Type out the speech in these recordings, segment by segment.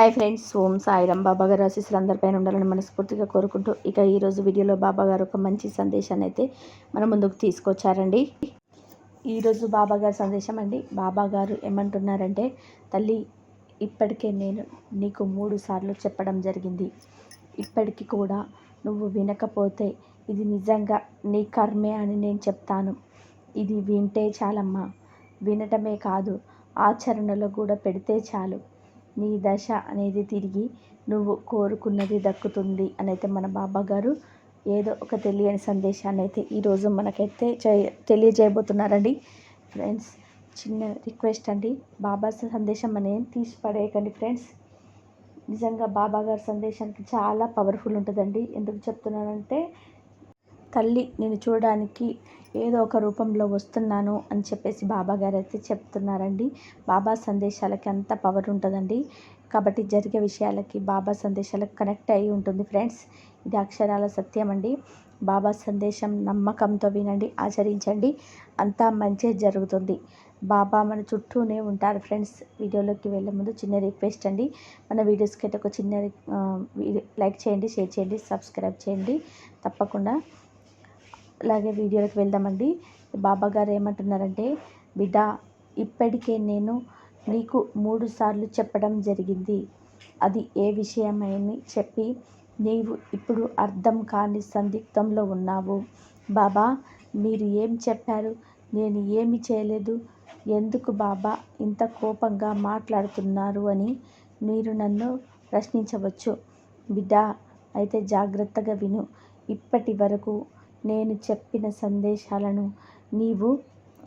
Hi friends Om Sairam. బాబా గారు ఆశీస్సులు అందరిపైన ఉండాలని మనస్ఫూర్తిగా కోరుకుంటూ ఇక ఈరోజు వీడియోలో బాబా గారు ఒక మంచి సందేశాన్ని అయితే మన ముందుకు తీసుకొచ్చారండి. ఈరోజు బాబా గారి సందేశం అండి. బాబా గారు ఏమంటున్నారంటే తల్లి ఇప్పటికే నేను నీకు మూడు సార్లు చెప్పడం జరిగింది. ఇప్పటికి కూడా నువ్వు వినకపోతే ఇది నిజంగా నీ కర్మే అని నేను చెప్తాను. ఇది వింటే చాలమ్మా. వినటమే కాదు ఆచరణలో కూడా పెడితే చాలు. నీ దశ అనేది తిరిగి నువ్వు కోరుకున్నది దక్కుతుంది అని అయితే మన బాబా గారు ఏదో ఒక తెలియని సందేశాన్ని అయితే ఈరోజు మనకైతే తెలియజేయబోతున్నారండి. ఫ్రెండ్స్ చిన్న రిక్వెస్ట్ అండి. బాబా సందేశం అనేది తీసి పడేయకండి ఫ్రెండ్స్. నిజంగా బాబా గారి సందేశానికి చాలా పవర్ఫుల్ ఉంటుందండి. ఎందుకు చెప్తున్నానంటే తల్లి నేను చూడడానికి ఏదో ఒక రూపంలో వస్తున్నాను అని చెప్పేసి బాబా గారు అయితే చెప్తున్నారండి. బాబా సందేశాలకి అంత పవర్ ఉంటుందండి. కాబట్టి జరిగే విషయాలకి బాబా సందేశాలకు కనెక్ట్ అయి ఉంటుంది ఫ్రెండ్స్ ఇది అక్షరాల సత్యం అండి బాబా సందేశం నమ్మకంతో వినండి ఆచరించండి. అంతా మంచి జరుగుతుంది. బాబా మన చుట్టూనే ఉంటారు ఫ్రెండ్స్ వీడియోలోకి వెళ్ళే ముందు చిన్న రిక్వెస్ట్ అండి. మన వీడియోస్కి అయితే ఒక చిన్న లైక్ చేయండి షేర్ చేయండి సబ్స్క్రైబ్ చేయండి. తప్పకుండా అలాగే వీడియోకి వెళ్దామండి. బాబా గారు ఏమంటున్నారంటే బిడ్డ ఇప్పటికే నేను నీకు మూడు సార్లు చెప్పడం జరిగింది. అది ఏ విషయమని చెప్పి నీవు ఇప్పుడు అర్థం కాని సందిగ్ధంలో ఉన్నావు. బాబా మీరు ఏం చెప్పారు? నేను ఏమి చేయలేదు. ఎందుకు బాబా ఇంత కోపంగా మాట్లాడుతున్నారు అని మీరు నన్ను ప్రశ్నించవచ్చు. బిడ్డ అయితే జాగ్రత్తగా విను. ఇప్పటి వరకు నేను చెప్పిన సందేశాలను నీవు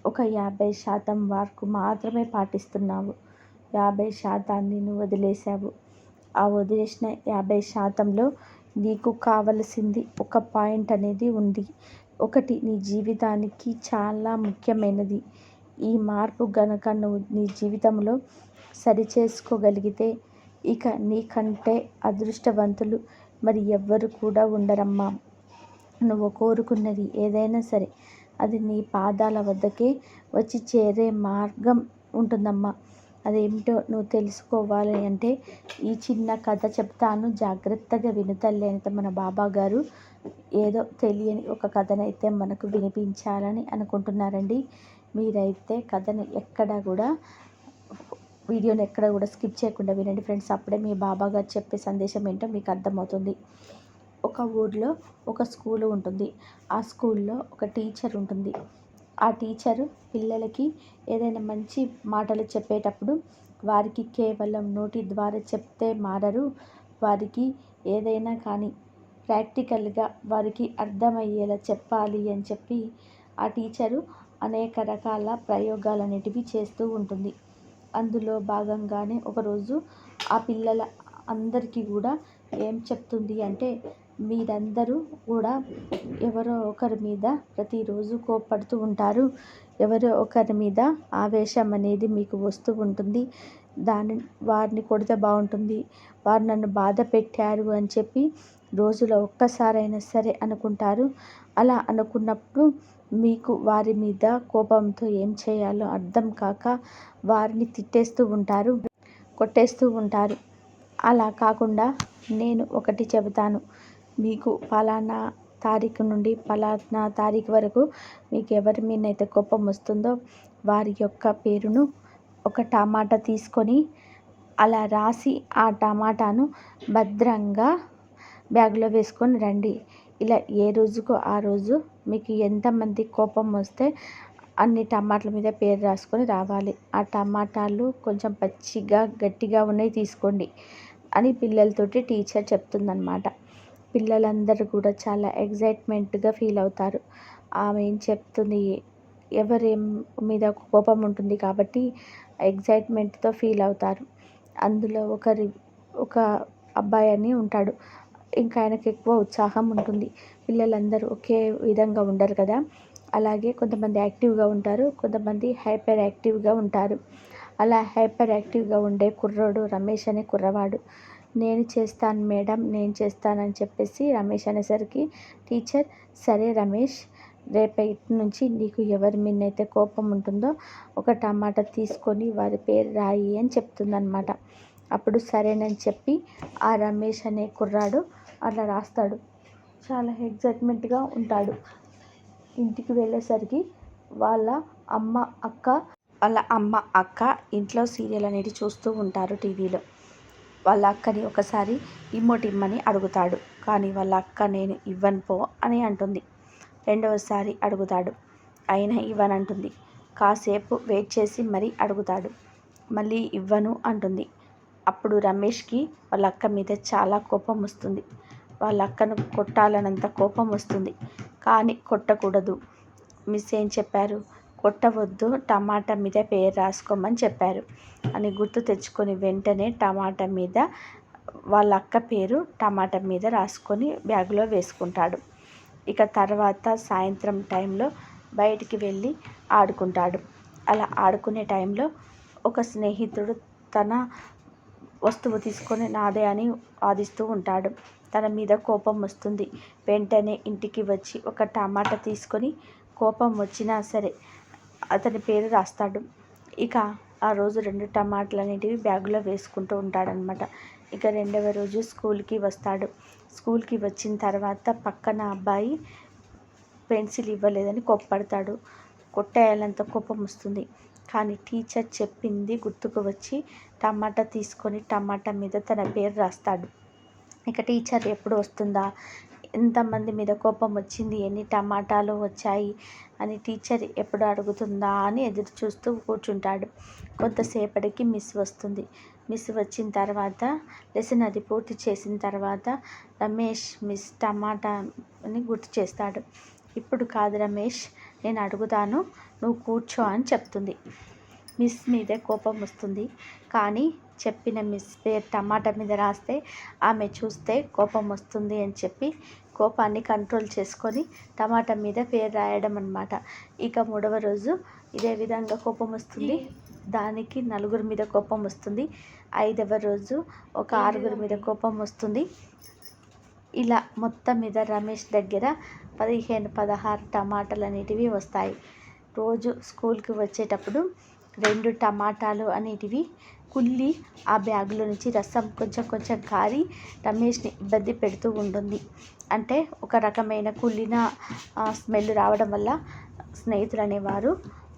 ఒక యాభై శాతం వరకు మాత్రమే పాటిస్తున్నావు. యాభై శాతాన్ని నువ్వు వదిలేసావు ఆ వదిలేసిన యాభై శాతంలో నీకు కావలసింది ఒక పాయింట్ అనేది ఉంది. ఒకటి నీ జీవితానికి చాలా ముఖ్యమైనది. ఈ మార్పు గనక నువ్వు నీ జీవితంలో సరిచేసుకోగలిగితే ఇక నీకంటే అదృష్టవంతులు మరి ఎవ్వరు కూడా ఉండరమ్మా. నువ్వు కోరుకున్నది ఏదైనా సరే. అది నీ పాదాల వద్దకే వచ్చి చేరే మార్గం ఉంటుందమ్మా. అదేమిటో నువ్వు తెలుసుకోవాలి అంటే ఈ చిన్న కథ చెప్తాను. జాగ్రత్తగా వినుతల్లి అయితే మన బాబా గారు ఏదో తెలియని ఒక కథనైతే మనకు వినిపించాలని అనుకుంటున్నారండి. మీరైతే కథను ఎక్కడ కూడా వీడియోని ఎక్కడ కూడా స్కిప్ చేయకుండా వినండి ఫ్రెండ్స్. అప్పుడే మీ బాబా గారు చెప్పే సందేశం ఏంటో మీకు అర్థమవుతుంది. ఒక ఊర్లో ఒక స్కూల్ ఉంటుంది. ఆ స్కూల్లో ఒక టీచర్ ఉంటుంది. ఆ టీచరు పిల్లలకి ఏదైనా మంచి మాటలు చెప్పేటప్పుడు వారికి కేవలం నోటి ద్వారా చెప్తే మారరు. వారికి ఏదైనా కానీ ప్రాక్టికల్గా వారికి అర్థమయ్యేలా చెప్పాలి అని చెప్పి ఆ టీచరు అనేక రకాల ప్రయోగాలనేటివి చేస్తూ ఉంటుంది. అందులో భాగంగానే ఒకరోజు ఆ పిల్లల అందరికీ కూడా ఏం చెప్తుంది అంటే మీరందరూ కూడా ఎవరో ఒకరి మీద ప్రతిరోజు కోప్పడుతూ ఉంటారు. ఎవరో ఒకరి మీద ఆవేశం అనేది మీకు వస్తూ ఉంటుంది. దాని వారిని కొడితే బాగుంటుంది. వారు నన్ను బాధ పెట్టారు అని చెప్పి రోజులో ఒక్కసారైనా సరే అనుకుంటారు. అలా అనుకున్నప్పుడు మీకు వారి మీద కోపంతో ఏం చేయాలో అర్థం కాక వారిని తిట్టేస్తూ ఉంటారు కొట్టేస్తూ ఉంటారు. అలా కాకుండా నేను ఒకటి చెబుతాను. మీకు ఫలానా తారీఖు నుండి ఫలానా తారీఖు వరకు మీకు ఎవరి మీద అయితే కోపం వస్తుందో వారి యొక్క పేరును ఒక టమాటా తీసుకొని అలా రాసి ఆ టమాటాను భద్రంగా బ్యాగ్లో వేసుకొని రండి. ఇలా ఏ రోజుకో ఆ రోజు మీకు ఎంతమంది కోపం వస్తే అన్ని టమాటాల మీద పేరు రాసుకొని రావాలి. ఆ టమాటాలు కొంచెం పచ్చిగా గట్టిగా ఉన్నాయి తీసుకోండి అని పిల్లలతోటి టీచర్ చెప్తుందన్నమాట. పిల్లలందరూ కూడా చాలా ఎగ్జైట్మెంట్గా ఫీల్ అవుతారు. ఆమె ఏం చెప్తుంది? ఎవరి మీద కోపం ఉంటుంది కాబట్టి ఎగ్జైట్మెంట్తో ఫీల్ అవుతారు. అందులో ఒకరి ఒక అబ్బాయి అని ఉంటాడు. ఇంకా ఆయనకి ఎక్కువ ఉత్సాహం ఉంటుంది. పిల్లలందరూ ఒకే విధంగా ఉండరు కదా. అలాగే కొంతమంది యాక్టివ్గా ఉంటారు కొంతమంది హైపర్ యాక్టివ్గా ఉంటారు. అలా హైపర్ యాక్టివ్గా ఉండే కుర్రోడు రమేష్ అనే కుర్రవాడు నేను చేస్తాను మేడం నేను చేస్తానని చెప్పేసి రమేష్ అనేసరికి టీచర్ సరే రమేష్ రేపటి నుంచి నీకు ఎవరి మీద అయితే కోపం ఉంటుందో ఒక టమాటా తీసుకొని వారి పేరు రాయి అని చెప్తుందనమాట అప్పుడు సరేనని చెప్పి ఆ రమేష్ అనే కుర్రాడు అట్లా రాస్తాడు. చాలా ఎగ్జైట్మెంట్గా ఉంటాడు. ఇంటికి వెళ్ళేసరికి వాళ్ళ అమ్మ అక్క వాళ్ళ అమ్మ అక్క ఇంట్లో సీరియల్ అనేది చూస్తూ ఉంటారు టీవీలో. వాళ్ళ అక్కని ఒకసారి ఇమ్మోటి ఇమ్మని అడుగుతాడు. కానీ వాళ్ళ అక్క నేను ఇవ్వను పో అని అంటుంది. రెండవసారి అడుగుతాడు. అయినా ఇవ్వనంటుంది. కాసేపు వెయిట్ చేసి మరీ అడుగుతాడు. మళ్ళీ ఇవ్వను అంటుంది. అప్పుడు రమేష్కి వాళ్ళ అక్క మీద చాలా కోపం వస్తుంది. వాళ్ళ అక్కను కొట్టాలనంత కోపం వస్తుంది. కానీ కొట్టకూడదు. మిస్ ఏం చెప్పారు? కొట్టవద్దు టమాటా మీద పేరు రాసుకోమని చెప్పారు. అని గుర్తు తెచ్చుకొని వెంటనే టమాటా మీద వాళ్ళ అక్క పేరు టమాటా మీద రాసుకొని బ్యాగులో వేసుకుంటాడు. ఇక తర్వాత సాయంత్రం టైంలో బయటికి వెళ్ళి ఆడుకుంటాడు. అలా ఆడుకునే టైంలో ఒక స్నేహితుడు తన వస్తువు తీసుకొని నాదే అని వాదిస్తూ ఉంటాడు. తన మీద కోపం వస్తుంది. వెంటనే ఇంటికి వచ్చి ఒక టమాటా తీసుకొని కోపం వచ్చినా సరే అతని పేరు రాస్తాడు. ఇక ఆ రోజు రెండు టమాటాలు అనేటివి బ్యాగులో వేసుకుంటూ ఉంటాడనమాట ఇక రెండవ రోజు స్కూల్కి వస్తాడు. స్కూల్కి వచ్చిన తర్వాత పక్కన అబ్బాయి పెన్సిల్ ఇవ్వలేదని కొప్పడతాడు. కొట్టేయాలంత కోపం వస్తుంది. కానీ టీచర్ చెప్పింది గుర్తుకు వచ్చి టమాటా తీసుకొని టమాటా మీద తన పేరు రాస్తాడు. ఇక టీచర్ ఎప్పుడు వస్తుందా? ఎంతమంది మీద కోపం వచ్చింది ఎన్ని టమాటాలు వచ్చాయి అని టీచర్ ఎప్పుడు అడుగుతుందా అని ఎదురు చూస్తూ కూర్చుంటాడు. కొంతసేపటికి మిస్ వస్తుంది. మిస్ వచ్చిన తర్వాత లెసన్ అది పూర్తి చేసిన తర్వాత రమేష్ మిస్ టమాటా అని గుర్తు చేస్తాడు. ఇప్పుడు కాదు రమేష్ నేను అడుగుతాను. నువ్వు కూర్చో అని చెప్తుంది. మిస్ మీదే కోపం వస్తుంది. కానీ చెప్పిన మిస్ పేరు టమాటా మీద రాస్తే ఆమె చూస్తే కోపం వస్తుంది అని చెప్పి కోపాన్ని కంట్రోల్ చేసుకొని టమాటా మీద పేరు రాయడం అనమాట ఇక మూడవ రోజు ఇదే విధంగా కోపం వస్తుంది. దానికి నలుగురి మీద కోపం వస్తుంది. ఐదవ రోజు ఒక ఆరుగురి మీద కోపం వస్తుంది. ఇలా మొత్తం మీద రమేష్ దగ్గర పదిహేను పదహారు టమాటాలు అనేటివి వస్తాయి. రోజు స్కూల్కి వచ్చేటప్పుడు రెండు టమాటాలు అనేటివి కుళ్ళి ఆ బ్యాగులో నుంచి రసం కొంచెం కొంచెం కారి రమేష్ని ఇబ్బంది పెడుతూ ఉంటుంది. అంటే ఒక రకమైన కుళ్ళిన స్మెల్ రావడం వల్ల స్నేహితులు అనేవారు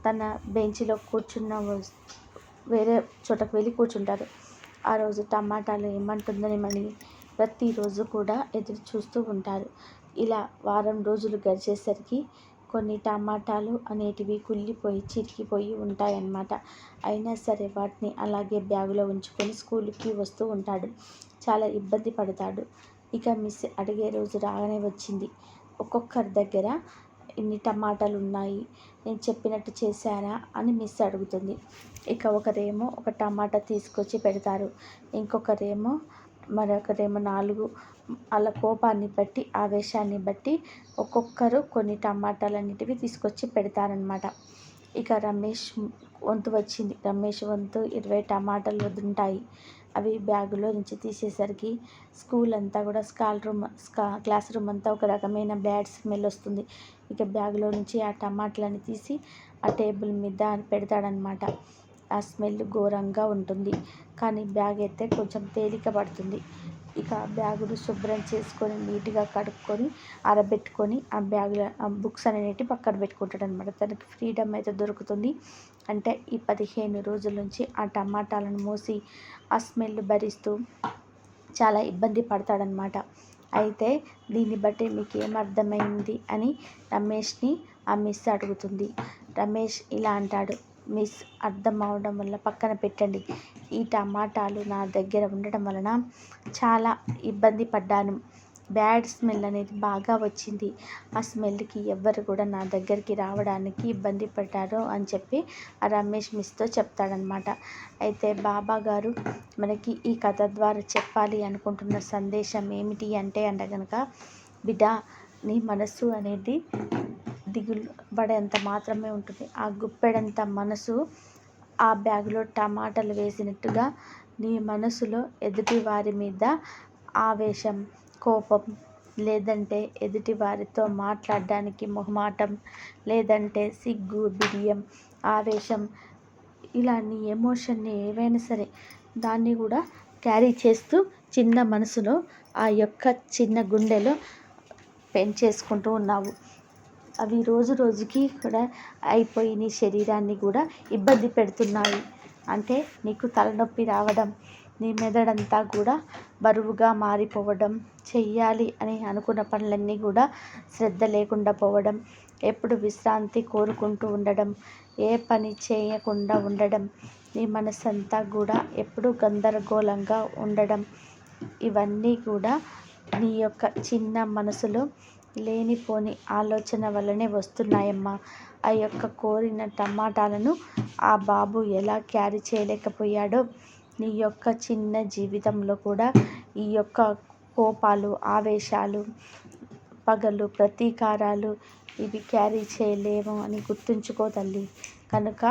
తన బెంచ్లో కూర్చున్న వేరే చోటకు వెళ్ళి కూర్చుంటారు. ఆ రోజు టమాటాలు ఏమంటుందని మళ్ళీ ప్రతిరోజు కూడా ఎదురు చూస్తూ ఉంటారు. ఇలా వారం రోజులు గడిచేసరికి కొన్ని టమాటాలు అనేటివి కుళ్ళిపోయి చిరిగిపోయి ఉంటాయన్నమాట. అయినా సరే వాటిని అలాగే బ్యాగులో ఉంచుకొని స్కూల్కి వస్తూ ఉంటాడు. చాలా ఇబ్బంది పడతాడు. ఇక మిస్ అడిగే రోజు రాగానే వచ్చింది. ఒక్కొక్కరి దగ్గర ఇన్ని టమాటాలు ఉన్నాయి. నేను చెప్పినట్టు చేశారా? అని మిస్ అడుగుతుంది. ఇక ఒకరేమో ఒక టమాటా తీసుకొచ్చి పెడతారు. ఇంకొకరేమో మరొకరేమో నాలుగు వాళ్ళ కోపాన్ని బట్టి ఆవేశాన్ని బట్టి ఒక్కొక్కరు కొన్ని టమాటాలు అనేటివి తీసుకొచ్చి పెడతారనమాట ఇక రమేష్ వంతు వచ్చింది. రమేష్ వంతు ఇరవై టమాటాలు వదుంటాయి అవి బ్యాగులో నుంచి తీసేసరికి స్కూల్ అంతా కూడా స్కాల్ రూమ్ స్కా క్లాస్ రూమ్ అంతా ఒక రకమైన బ్యాడ్ స్మెల్ వస్తుంది. ఇక బ్యాగులో నుంచి ఆ టమాటాలని తీసి ఆ టేబుల్ మీద పెడతాడనమాట ఆ స్మెల్ ఘోరంగా ఉంటుంది. కానీ బ్యాగ్ అయితే కొంచెం తేలిక పడుతుంది. ఇక బ్యాగును శుభ్రం చేసుకొని నీట్గా కడుక్కొని ఆరబెట్టుకొని ఆ బ్యాగులో ఆ బుక్స్ అనేటివి పక్కన పెట్టుకుంటాడు అనమాట తనకి ఫ్రీడమ్ అయితే దొరుకుతుంది. అంటే ఈ పదిహేను రోజుల నుంచి ఆ టమాటాలను మోసి ఆ స్మెల్ భరిస్తూ చాలా ఇబ్బంది పడతాడనమాట అయితే దీన్ని బట్టి మీకు ఏమర్థమైంది అని రమేష్ని ఆ మిస్ అడుగుతుంది. రమేష్ ఇలా అంటాడు మిస్ అర్థం అవడం వల్ల పక్కన పెట్టండి. ఈ టమాటాలు నా దగ్గర ఉండడం వలన చాలా ఇబ్బంది పడ్డాను. బ్యాడ్ స్మెల్ అనేది బాగా వచ్చింది. ఆ స్మెల్కి ఎవ్వరు కూడా నా దగ్గరికి రావడానికి ఇబ్బంది పడ్డారు అని చెప్పి ఆ రమేష్ మిస్తో చెప్తాడనమాట అయితే బాబా గారు మనకి ఈ కథ ద్వారా చెప్పాలి అనుకుంటున్న సందేశం ఏమిటి అంటే అంటే కనుక బిడ్డ నీ మనస్సు అనేది దిగులు పడేంత మాత్రమే ఉంటుంది. ఆ గుప్పెడంత మనసు ఆ బ్యాగులో టమాటాలు వేసినట్టుగా నీ మనసులో ఎదుటి వారి మీద ఆవేశం కోపం లేదంటే ఎదుటి వారితో మాట్లాడడానికి మొహమాటం లేదంటే సిగ్గు బిడియం ఆవేశం ఇలా నీ ఎమోషన్ని ఏవైనా సరే దాన్ని కూడా క్యారీ చేస్తూ చిన్న మనసులో ఆ యొక్క చిన్న గుండెలో పెంచేసుకుంటూ ఉన్నావు. అవి రోజు రోజుకి కూడా అయిపోయి నీ శరీరాన్ని కూడా ఇబ్బంది పెడుతున్నాయి. అంటే నీకు తలనొప్పి రావడం నీ మెదడంతా కూడా బరువుగా మారిపోవడం చెయ్యాలి అని అనుకున్న పనులన్నీ కూడా శ్రద్ధ లేకుండా పోవడం ఎప్పుడు విశ్రాంతి కోరుకుంటూ ఉండడం ఏ పని చేయకుండా ఉండడం నీ మనసంతా కూడా ఎప్పుడు గందరగోళంగా ఉండడం ఇవన్నీ కూడా నీ యొక్క చిన్న మనసులో లేనిపోని ఆలోచన వల్లనే వస్తున్నాయమ్మా. ఆ యొక్క కోరిన టమాటాలను ఆ బాబు ఎలా క్యారీ చేయలేకపోయాడో నీ యొక్క చిన్న జీవితంలో కూడా ఈ యొక్క కోపాలు ఆవేశాలు పగలు ప్రతీకారాలు ఇవి క్యారీ చేయలేము అని గుర్తుంచుకో తల్లి. కనుక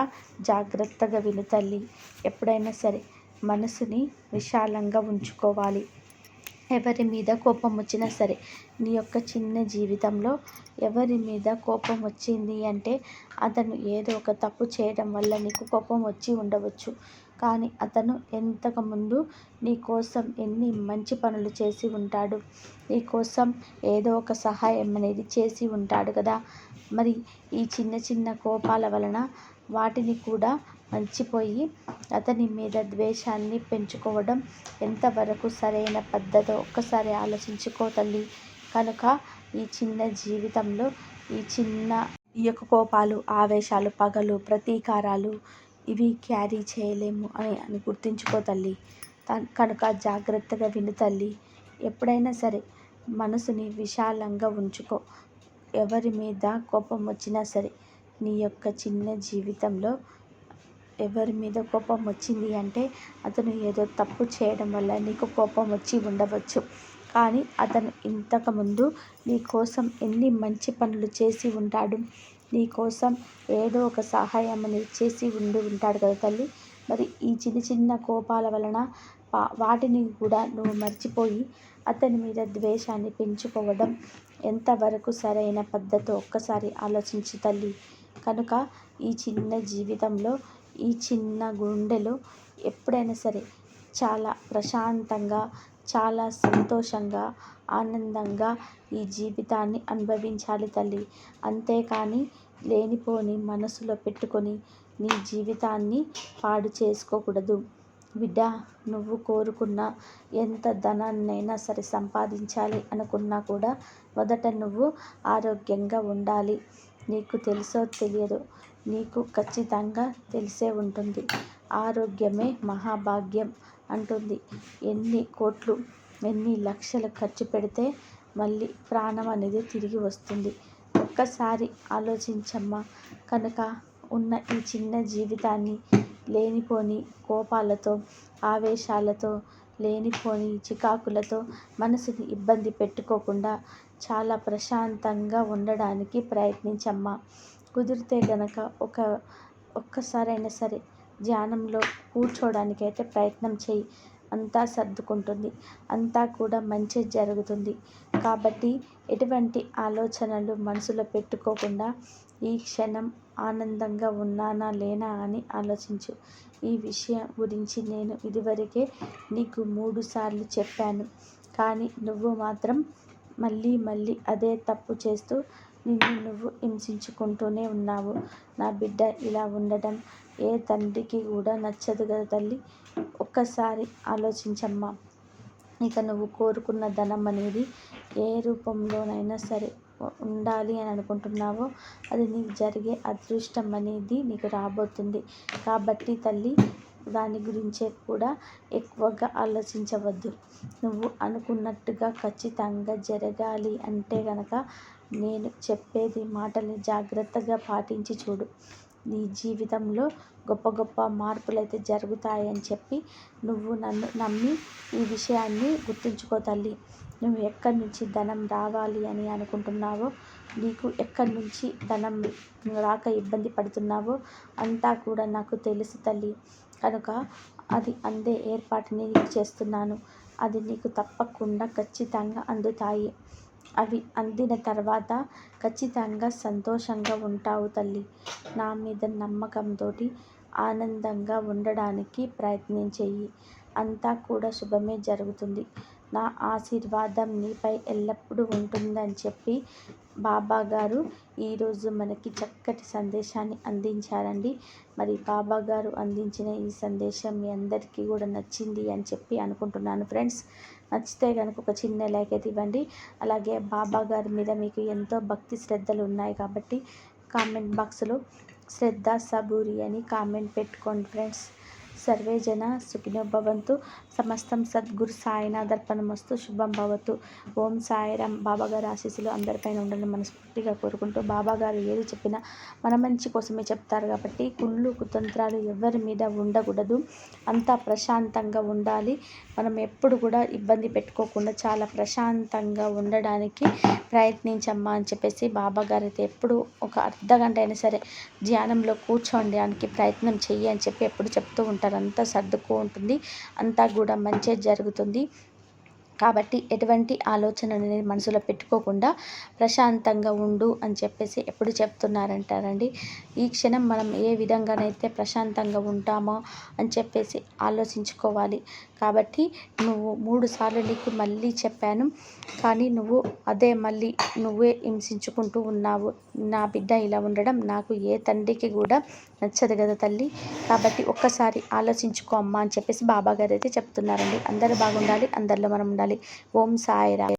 జాగ్రత్తగా విను తల్లి. ఎప్పుడైనా సరే మనసుని విశాలంగా ఉంచుకోవాలి. ఎవరి మీద కోపం వచ్చినా సరే నీ యొక్క చిన్న జీవితంలో ఎవరి మీద కోపం వచ్చింది అంటే అతను ఏదో ఒక తప్పు చేయడం వల్ల నీకు కోపం వచ్చి ఉండవచ్చు. కానీ అతను ఎంతకుముందు నీ కోసం ఎన్ని మంచి పనులు చేసి ఉంటాడు నీ కోసం ఏదో ఒక సహాయం అనేది చేసి ఉంటాడు కదా. మరి ఈ చిన్న చిన్న కోపాల వలన వాటిని కూడా మర్చిపోయి అతని మీద ద్వేషాన్ని పెంచుకోవడం ఎంతవరకు సరైన పద్ధతో? ఒక్కసారి ఆలోచించుకో తల్లి. కనుక ఈ చిన్న జీవితంలో ఈ చిన్న ఈ యొక్క కోపాలు ఆవేశాలు పగలు ప్రతీకారాలు ఇవి క్యారీ చేయలేము అని అని గుర్తుంచుకో తల్లి. కనుక జాగ్రత్తగా విను తల్లి. ఎప్పుడైనా సరే మనసుని విశాలంగా ఉంచుకో. ఎవరి మీద కోపం వచ్చినా సరే నీ యొక్క చిన్న జీవితంలో ఎవరి మీద కోపం వచ్చింది అంటే అతను ఏదో తప్పు చేయడం వల్ల నీకు కోపం వచ్చి ఉండవచ్చు. కానీ అతను ఇంతకుముందు నీ కోసం ఎన్ని మంచి పనులు చేసి ఉంటాడు. నీ కోసం ఏదో ఒక సహాయం అనేది చేసి ఉండి ఉంటాడు కదా తల్లి. మరి ఈ చిన్న చిన్న కోపాల వలన వాటిని కూడా నువ్వు మర్చిపోయి అతని మీద ద్వేషాన్ని పెంచుకోవడం ఎంతవరకు సరైన పద్ధతి ఒక్కసారి ఆలోచించి తల్లి. కనుక ఈ చిన్న జీవితంలో ఈ చిన్న గుండెలో ఎప్పుడైనా సరే చాలా ప్రశాంతంగా చాలా సంతోషంగా ఆనందంగా ఈ జీవితాన్ని అనుభవించాలి తల్లి. అంతేకాని లేనిపోని మనసులో పెట్టుకొని నీ జీవితాన్ని పాడు చేసుకోకూడదు. బిడ్డ నువ్వు కోరుకున్న ఎంత ధనాన్నైనా సరే సంపాదించాలి అనుకున్నా కూడా మొదట నువ్వు ఆరోగ్యంగా ఉండాలి. నీకు తెలుసో తెలియదు నీకు ఖచ్చితంగా తెలిసే ఉంటుంది. ఆరోగ్యమే మహాభాగ్యం అంటుంది. ఎన్ని కోట్లు ఎన్ని లక్షలు ఖర్చు పెడితే మళ్ళీ ప్రాణం అనేది తిరిగి వస్తుంది. ఒక్కసారి ఆలోచించమ్మా. కనుక ఉన్న ఈ చిన్న జీవితాన్ని లేనిపోని కోపాలతో ఆవేశాలతో లేనిపోని చికాకులతో మనసుని ఇబ్బంది పెట్టుకోకుండా చాలా ప్రశాంతంగా ఉండడానికి ప్రయత్నించమ్మా. కుదిరితే గనక ఒక ఒక్కసారైనా సరే ధ్యానంలో కూర్చోవడానికైతే ప్రయత్నం చేయి. అంతా సర్దుకుంటుంది. అంతా కూడా మంచి జరుగుతుంది. కాబట్టి ఎటువంటి ఆలోచనలు మనసులో పెట్టుకోకుండా ఈ క్షణం ఆనందంగా ఉన్నానా లేనా అని ఆలోచించు. ఈ విషయం గురించి నేను ఇదివరకే నీకు మూడు సార్లు చెప్పాను. కానీ నువ్వు మాత్రం మళ్ళీ మళ్ళీ అదే తప్పు చేస్తూ నిన్ను నువ్వు హింసించుకుంటూనే ఉన్నావు. నా బిడ్డ ఇలా ఉండడం ఏ తండ్రికి కూడా నచ్చదు కదా తల్లి. ఒక్కసారి ఆలోచించమ్మా. ఇక నువ్వు కోరుకున్న ధనం అనేది ఏ రూపంలోనైనా సరే ఉండాలి అని అనుకుంటున్నావో అది నీకు జరిగే అదృష్టం అనేది నీకు రాబోతుంది. కాబట్టి తల్లి దాని గురించే కూడా ఎక్కువగా ఆలోచించవద్దు. నువ్వు అనుకున్నట్టుగా ఖచ్చితంగా జరగాలి అంటే కనుక నేను చెప్పేది మాటల్ని జాగ్రత్తగా పాటించి చూడు. నీ జీవితంలో గొప్ప గొప్ప మార్పులు అయితే జరుగుతాయని చెప్పి నువ్వు నన్ను నమ్మి ఈ విషయాన్ని గుర్తుంచుకో తల్లి. నువ్వు ఎక్కడి నుంచి ధనం రావాలి అని అనుకుంటున్నావో నీకు ఎక్కడి నుంచి ధనం రాక ఇబ్బంది పడుతున్నావో అంతా కూడా నాకు తెలుసు తల్లి. కనుక అది అందే ఏర్పాటుని నీకు చేస్తున్నాను. అది నీకు తప్పకుండా ఖచ్చితంగా అందుతాయి. అవి అందిన తర్వాత ఖచ్చితంగా సంతోషంగా ఉంటావు తల్లి. నా మీద నమ్మకంతో ఆనందంగా ఉండడానికి ప్రయత్నం చెయ్యి అంతా కూడా శుభమే జరుగుతుంది. నా ఆశీర్వాదం నీపై ఎల్లప్పుడూ ఉంటుందని చెప్పి బాబా గారు ఈరోజు మనకి చక్కటి సందేశాన్ని అందించారండి. మరి బాబా గారు అందించిన ఈ సందేశం మీ అందరికీ కూడా నచ్చింది అని చెప్పి అనుకుంటున్నాను ఫ్రెండ్స్. నచ్చితే కనుక ఒక చిన్న లైక్ అయితే ఇవ్వండి. అలాగే బాబా గారి మీద మీకు ఎంతో భక్తి శ్రద్ధలు ఉన్నాయి కాబట్టి కామెంట్ బాక్స్లో శ్రద్ధ సబూరి అని కామెంట్ పెట్టుకోండి ఫ్రెండ్స్. సర్వే జన సుఖినో భవంతు. సమస్తం సద్గురు సాయినాథర్పణమస్తు శుభం భవతు. ఓం సాయిరామ్ బాబాగారి ఆశీస్సులు అందరిపైన ఉండాలని మనస్ఫూర్తిగా కోరుకుంటూ బాబాగారు ఏది చెప్పినా మన మంచి కోసమే చెప్తారు కాబట్టి కుళ్ళు కుతంత్రాలు ఎవరి మీద ఉండకూడదు. అంతా ప్రశాంతంగా ఉండాలి. మనం ఎప్పుడు కూడా ఇబ్బంది పెట్టుకోకుండా చాలా ప్రశాంతంగా ఉండడానికి ప్రయత్నించమ్మా అని చెప్పేసి బాబాగారు అయితే ఎప్పుడు ఒక అర్ధ గంట అయినా సరే ధ్యానంలో కూర్చోండి. ప్రయత్నం చెయ్యి అని చెప్పి ఎప్పుడు చెప్తూ ఉంటారు. అంతా సర్దుకో ఉంటుంది. అంతా కూడా మంచి జరుగుతుంది. కాబట్టి ఎటువంటి ఆలోచన అనేది మనసులో పెట్టుకోకుండా ప్రశాంతంగా ఉండు అని చెప్పేసి ఎప్పుడు చెప్తున్నారంటారండి? ఈ క్షణం మనం ఏ విధంగానైతే ప్రశాంతంగా ఉంటామో అని చెప్పేసి ఆలోచించుకోవాలి. కాబట్టి నువ్వు మూడు సార్లు నీకు మళ్ళీ చెప్పాను. కానీ నువ్వు అదే మళ్ళీ నువ్వే హింసించుకుంటూ ఉన్నావు. నా బిడ్డ ఇలా ఉండడం నాకు ఏ తండ్రికి కూడా నచ్చదు కదా తల్లి? కాబట్టి ఒక్కసారి ఆలోచించుకో అమ్మా అని చెప్పేసి బాబాగారు అయితే చెప్తున్నారండి. అందరూ బాగుండాలి అందరిలో మనం ఉండాలి. ఓం సాయిరా